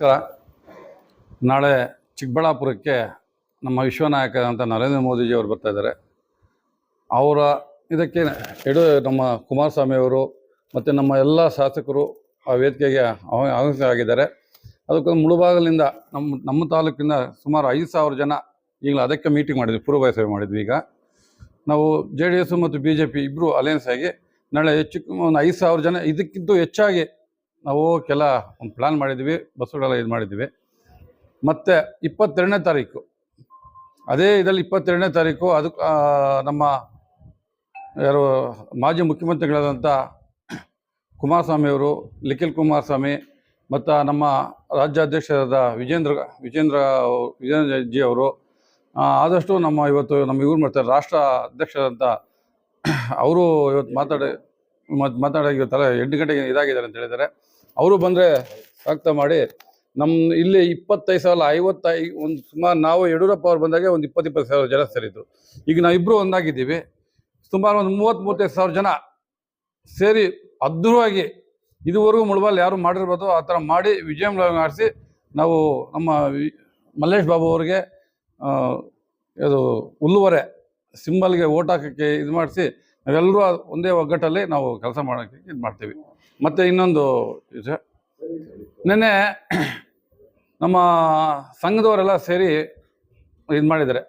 ನಮಸ್ಕಾರ. ನಾಳೆ ಚಿಕ್ಕಬಳ್ಳಾಪುರಕ್ಕೆ ನಮ್ಮ ವಿಶ್ವನಾಯಕ ಅಂತ ನರೇಂದ್ರ ಮೋದಿಜಿ ಅವರು ಬರ್ತಾ ಇದ್ದಾರೆ. ಅವರ ಇದಕ್ಕೆ ಎಡು ನಮ್ಮ ಕುಮಾರಸ್ವಾಮಿ ಅವರು ಮತ್ತು ನಮ್ಮ ಎಲ್ಲ ಶಾಸಕರು ಆ ವೇದಿಕೆಗೆ ಆಗಿದ್ದಾರೆ ಅದಕ್ಕೊಂದು ಮುಳುಬಾಗಲಿಂದ ನಮ್ಮ ನಮ್ಮ ತಾಲೂಕಿಂದ ಸುಮಾರು ಐದು ಸಾವಿರ ಜನ ಈಗಲೂ ಅದಕ್ಕೆ ಮೀಟಿಂಗ್ ಮಾಡಿದ್ವಿ, ಪೂರ್ವಭಾವಿ ಸಭೆ ಮಾಡಿದ್ವಿ ಈಗ. ನಾವು ಜೆ ಮತ್ತು ಬಿ ಜೆ ಪಿ ಇಬ್ಬರು ಅಲಯನ್ಸ್ ಆಗಿ ನಾಳೆ ಹೆಚ್ಚು ಒಂದು ಐದು ಸಾವಿರ ಜನ ಇದಕ್ಕಿಂತ ಹೆಚ್ಚಾಗಿ ನಾವು ಕೆಲ ಒಂದು ಪ್ಲ್ಯಾನ್ ಮಾಡಿದ್ವಿ ಬಸ್ಸುಗಳೆಲ್ಲ ಇದು ಮಾಡಿದ್ವಿ ಮತ್ತು ಇಪ್ಪತ್ತೆರಡನೇ ತಾರೀಕು. ಅದೇ ಇದರಲ್ಲಿ ಇಪ್ಪತ್ತೆರಡನೇ ತಾರೀಕು ಅದಕ್ಕೆ ನಮ್ಮ ಯಾರು ಮಾಜಿ ಮುಖ್ಯಮಂತ್ರಿಗಳಾದಂಥ ಕುಮಾರಸ್ವಾಮಿ ಅವರು, ನಿಖಿಲ್ ಕುಮಾರಸ್ವಾಮಿ, ಮತ್ತು ನಮ್ಮ ರಾಜ್ಯಾಧ್ಯಕ್ಷರಾದ ವಿಜೇಂದ್ರ ವಿಜೇಂದ್ರ ವಿಜೇಂದ್ರ ಜಿ ಅವರು ಆದಷ್ಟು ನಮ್ಮ ಇವತ್ತು ನಮ್ಮ ಇವ್ರು ಮಾಡ್ತಾರೆ, ರಾಷ್ಟ್ರ ಅಧ್ಯಕ್ಷರಾದಂಥ ಅವರು ಇವತ್ತು ಮಾತಾಡಿ ಮಾತಾಡೋ ಇವತ್ತೆಲ್ಲ ಎಂಟು ಗಂಟೆಗೆ ಇದಾಗಿದ್ದಾರೆ ಅಂತ ಹೇಳಿದ್ದಾರೆ. ಅವರು ಬಂದರೆ ಸ್ವಾಗತ ಮಾಡಿ ನಮ್ಮ ಇಲ್ಲಿ ಇಪ್ಪತ್ತೈದು ಸಾವಿರ ಐವತ್ತೈ ಒಂದು ಸುಮಾರು ನಾವು ಯಡಿಯೂರಪ್ಪ ಅವ್ರು ಬಂದಾಗ ಒಂದು ಇಪ್ಪತ್ತು ಇಪ್ಪತ್ತು ಸಾವಿರ ಜನ ಸೇರಿದ್ರು. ಈಗ ನಾವಿಬ್ಬರು ಒಂದಾಗಿದ್ದೀವಿ. ಸುಮಾರು ಒಂದು ಮೂವತ್ತು ಮೂವತ್ತೈದು ಸಾವಿರ ಜನ ಸೇರಿ ಅದ್ಭುತವಾಗಿ ಇದುವರೆಗೂ ಮುಳುಬಾಲ್ ಯಾರು ಮಾಡಿರ್ಬೋದು ಆ ಥರ ಮಾಡಿ ವಿಜಯ ಮಾಡಿಸಿ ನಾವು ನಮ್ಮ ಮಲ್ಲೇಶ್ ಬಾಬು ಅವರಿಗೆ ಇದು ಉಲ್ಲುವರೆ ಸಿಂಬಲ್ಗೆ ಓಟ್ ಹಾಕೋಕ್ಕೆ ಇದು ಮಾಡಿಸಿ ನಾವೆಲ್ಲರೂ ಒಂದೇ ಒಗ್ಗಟ್ಟಲ್ಲಿ ನಾವು ಕೆಲಸ ಮಾಡೋಕ್ಕೆ ಇದು ಮಾಡ್ತೀವಿ. ಮತ್ತು ಇನ್ನೊಂದು ಇದೆ. ನಿನ್ನೆ ನಮ್ಮ ಸಂಘದವರೆಲ್ಲ ಸೇರಿ ಇದು ಮಾಡಿದ್ದಾರೆ.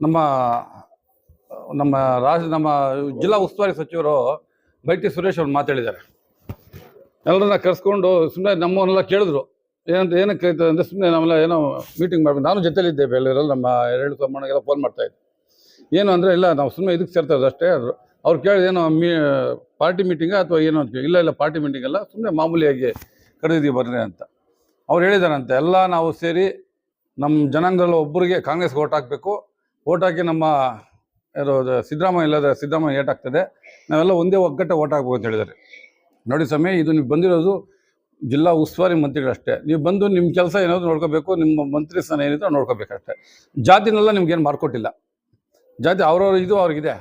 ನಮ್ಮ ನಮ್ಮ ರಾಜ, ನಮ್ಮ ಜಿಲ್ಲಾ ಉಸ್ತುವಾರಿ ಸಚಿವರು ಬೈಟಿ ಸುರೇಶ್ ಅವ್ರು ಮಾತಾಡಿದ್ದಾರೆ. ಎಲ್ಲರನ್ನ ಕರೆಸ್ಕೊಂಡು ಸುಮ್ಮನೆ ನಮ್ಮನ್ನೆಲ್ಲ ಕೇಳಿದ್ರು. ಏನಂತ, ಏನಕ್ಕೆ ಅಂದರೆ ಸುಮ್ಮನೆ ನಾವೆಲ್ಲ ಏನೋ ಮೀಟಿಂಗ್ ಮಾಡ್ಬೇಕು. ನಾನು ಜೊತೆಲಿದ್ದೆ ಎಲ್ಲರೆಲ್ಲ ನಮ್ಮ ಎರಡು ತಮ್ಮನಿಗೆಲ್ಲ ಫೋನ್ ಮಾಡ್ತಾ ಇದ್ದೆ. ಏನು ಅಂದರೆ, ಇಲ್ಲ, ನಾವು ಸುಮ್ಮನೆ ಇದಕ್ಕೆ ಸೇರ್ತಾ ಅಷ್ಟೇ ಅಂದರು ಅವ್ರು ಕೇಳಿದ ಏನೋ ಮೀ ಪಾರ್ಟಿ ಮೀಟಿಂಗ ಅಥವಾ ಏನೋ ಅಂತ ಇಲ್ಲ ಇಲ್ಲ ಪಾರ್ಟಿ ಮೀಟಿಂಗ್ ಅಲ್ಲ ಸುಮ್ಮನೆ ಮಾಮೂಲಿಯಾಗಿ ಕರೆದಿದ್ದೀವಿ, ಬರ್ರಿ ಅಂತ. ಅವ್ರು ಹೇಳಿದಾರಂತೆ, ಎಲ್ಲ ನಾವು ಸೇರಿ ನಮ್ಮ ಜನಾಂಗದಲ್ಲಿ ಒಬ್ಬರಿಗೆ ಕಾಂಗ್ರೆಸ್ಗೆ ಓಟ್ ಹಾಕಬೇಕು. ಓಟ್ ಹಾಕಿ ನಮ್ಮ ಯಾರು, ಅದು ಸಿದ್ದರಾಮಯ್ಯ ಇಲ್ಲದ ಸಿದ್ದರಾಮಯ್ಯ ಏಟಾಗ್ತದೆ ನಾವೆಲ್ಲ ಒಂದೇ ಒಗ್ಗಟ್ಟೆ ಓಟ್ ಹಾಕ್ಬೇಕು ಅಂತ ಹೇಳಿದ್ದಾರೆ ನೋಡಿ ಸಮಯ ಇದು ನೀವು ಬಂದಿರೋದು ಜಿಲ್ಲಾ ಉಸ್ತುವಾರಿ ಮಂತ್ರಿಗಳಷ್ಟೇ. ನೀವು ಬಂದು ನಿಮ್ಮ ಕೆಲಸ ಏನಾದರೂ ನೋಡ್ಕೋಬೇಕು, ನಿಮ್ಮ ಮಂತ್ರಿ ಸ್ಥಾನ ಏನಿದೆ ಅದು ನೋಡ್ಕೋಬೇಕಷ್ಟೇ. ಜಾತಿನೆಲ್ಲ ನಿಮ್ಗೇನು ಮಾರ್ಕೊಟ್ಟಿಲ್ಲ. ಜಾತಿ ಅವ್ರವ್ರ ಇದು, ಅವ್ರಿಗಿದೆ.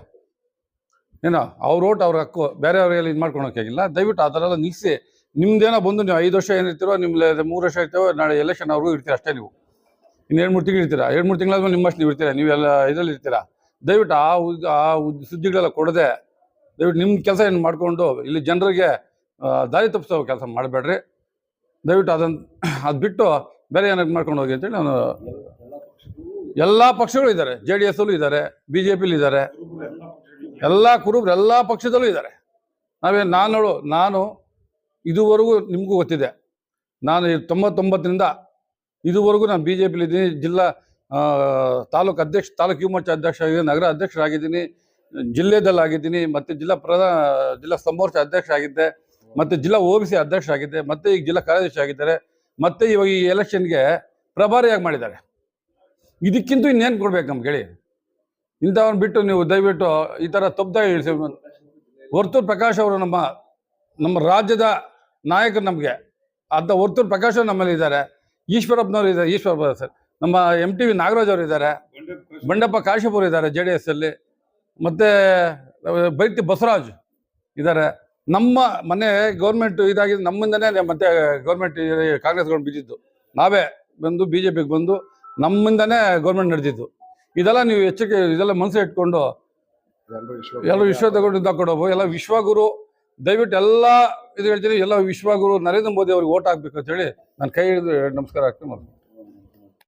ಏನೋ, ಅವ್ರ ಓಟ್ ಅವ್ರ ಹಕ್ಕು. ಬೇರೆಯವ್ರಿಗೆಲ್ಲ ಇದು ಮಾಡ್ಕೊಳಕ್ಕಾಗಿಲ್ಲ ದಯವಿಟ್ಟು ಆ ಥರ ಎಲ್ಲ ನಿಲ್ಲಿಸಿ ನಿಮ್ದೇನೋ ಬಂದು ನೀವು ಐದು ವರ್ಷ ಏನಿರ್ತೀರೋ ನಿಮ್ಮ ಮೂರು ವರ್ಷ ಇರ್ತೀವೋ ನಾಳೆ ಎಲೆಕ್ಷನ್ ಅವ್ರಿಗೂ ಇರ್ತೀರ ಅಷ್ಟೇ ನೀವು. ಇನ್ನು ಎರಡು ಮೂರು ತಿಂಗಳು ಇರ್ತೀರಾ? ಎರಡು ಮೂರು ತಿಂಗಳಾದ್ಮೇಲೆ ನಿಮ್ಮಷ್ಟು ನೀವು ಇರ್ತೀರಾ? ನೀವೆಲ್ಲ ಇದರಲ್ಲಿ ಇರ್ತೀರಾ? ದಯವಿಟ್ಟು ಆ ಆ ಸುದ್ದಿಗಳೆಲ್ಲ ಕೊಡದೆ, ದಯವಿಟ್ಟು ನಿಮ್ಮ ಕೆಲಸ ಏನು ಮಾಡಿಕೊಂಡು, ಇಲ್ಲಿ ಜನರಿಗೆ ದಾರಿ ತಪ್ಪಿಸೋ ಕೆಲಸ ಮಾಡಬೇಡ್ರಿ. ದಯವಿಟ್ಟು ಅದನ್ನು ಅದು ಬಿಟ್ಟು ಬೇರೆ ಏನಕ್ಕೆ ಮಾಡ್ಕೊಂಡು ಹೋಗಿ ಅಂತೇಳಿ ನಾನು, ಎಲ್ಲ ಪಕ್ಷಗಳು ಇದ್ದಾರೆ. ಜೆ ಡಿ ಎಸ್ ಅಲ್ಲೂ ಇದ್ದಾರೆ. ಬಿ ಜೆ ಪಿಲಿ ಇದ್ದಾರೆ. ಎಲ್ಲ ಕುರುಬ್ರು ಎಲ್ಲ ಪಕ್ಷದಲ್ಲೂ ಇದ್ದಾರೆ. ನಾವೇ ನಾನು ನೋಡು ನಾನು ಇದುವರೆಗೂ ನಿಮಗೂ ಗೊತ್ತಿದೆ. ನಾನು ತೊಂಬತ್ತೊಂಬತ್ತರಿಂದ ಇದುವರೆಗೂ ನಾನು ಬಿ ಜೆ ಪಿಲಿ ಇದ್ದೀನಿ, ಜಿಲ್ಲಾ ತಾಲೂಕು ಅಧ್ಯಕ್ಷ, ತಾಲೂಕು ಯುವ ಮೋರ್ಚಾ ಅಧ್ಯಕ್ಷ ಆಗಿದ್ದೀನಿ ನಗರ ಅಧ್ಯಕ್ಷರಾಗಿದ್ದೀನಿ ಜಿಲ್ಲೆದಲ್ಲಾಗಿದ್ದೀನಿ ಮತ್ತು ಜಿಲ್ಲಾ ಪ್ರಧಾನ, ಜಿಲ್ಲಾ ಸಮೋರ್ಚಾ ಅಧ್ಯಕ್ಷ ಆಗಿದ್ದೆ, ಮತ್ತು ಜಿಲ್ಲಾ ಒ ಬಿ ಸಿ ಅಧ್ಯಕ್ಷ ಆಗಿದ್ದೆ, ಮತ್ತು ಈಗ ಜಿಲ್ಲಾ ಕಾರ್ಯದರ್ಶಿ ಆಗಿದ್ದಾರೆ, ಮತ್ತು ಇವಾಗ ಈ ಎಲೆಕ್ಷನ್ಗೆ ಪ್ರಭಾರಿಯಾಗಿ ಮಾಡಿದ್ದಾರೆ. ಇದಕ್ಕಿಂತ ಇನ್ನೇನು ಕೊಡ್ಬೇಕು ನಮ್ಗೆ ಹೇಳಿ? ಇಂಥವ್ರನ್ನ ಬಿಟ್ಟು ನೀವು ದಯವಿಟ್ಟು ಈ ಥರ ತಪ್ಪದಾಗಿ ಇಳಿಸಿ. ವರ್ತೂರ್ ಪ್ರಕಾಶ್ ಅವರು ನಮ್ಮ ನಮ್ಮ ರಾಜ್ಯದ ನಾಯಕರು ನಮಗೆ. ಅಂತ ವರ್ತೂರ್ ಪ್ರಕಾಶ್ ಅವರು ನಮ್ಮಲ್ಲಿ ಇದ್ದಾರೆ. ಈಶ್ವರಪ್ಪನವರು ಇದ್ದಾರೆ. ಈಶ್ವರಪ್ಪ ಸರ್. ನಮ್ಮ ಎಂ ಟಿ ವಿ ನಾಗರಾಜ್ ಅವರು ಇದ್ದಾರೆ. ಬಂಡಪ್ಪ ಕಾಶ್ಯಪುರ್ ಇದ್ದಾರೆ ಜೆ ಡಿ ಎಸ್ ಅಲ್ಲಿ. ಮತ್ತೆ ಬೈತಿ ಬಸವರಾಜ್ ಇದ್ದಾರೆ. ನಮ್ಮ ಮನೆ ಗೌರ್ಮೆಂಟ್ ಇದಾಗಿದೆ ನಮ್ಮಿಂದನೇ ಮತ್ತೆ ಗೌರ್ಮೆಂಟ್ ಕಾಂಗ್ರೆಸ್ ಗೌರ್ಮೆಂಟ್ ಬಿದ್ದಿದ್ದು. ನಾವೇ ಬಂದು ಬಿ ಜೆ ಪಿಗೆ ಬಂದು ನಮ್ಮಿಂದನೇ ಗೌರ್ಮೆಂಟ್ ನಡೆದಿದ್ದು. ಇದೆಲ್ಲ ನೀವು ಹೆಚ್ಚಿಗೆ ಇದೆಲ್ಲ ಮನಸ್ಸು ಇಟ್ಕೊಂಡು ಎಲ್ಲ ವಿಶ್ವ ತಗೊಂಡು ಕೊಡೋದು ಎಲ್ಲ ವಿಶ್ವಗುರು ದಯವಿಟ್ಟು ಎಲ್ಲ ಇದು ಹೇಳ್ತೀನಿ ಎಲ್ಲ ವಿಶ್ವಗುರು ನರೇಂದ್ರ ಮೋದಿ ಅವ್ರಿಗೆ ಓಟ್ ಹಾಕ್ಬೇಕು ಅಂತ ಹೇಳಿ ನಾನು ಕೈ ಹಿಡಿದು ನಮಸ್ಕಾರ ಹಾಕ್ತೀನಿ.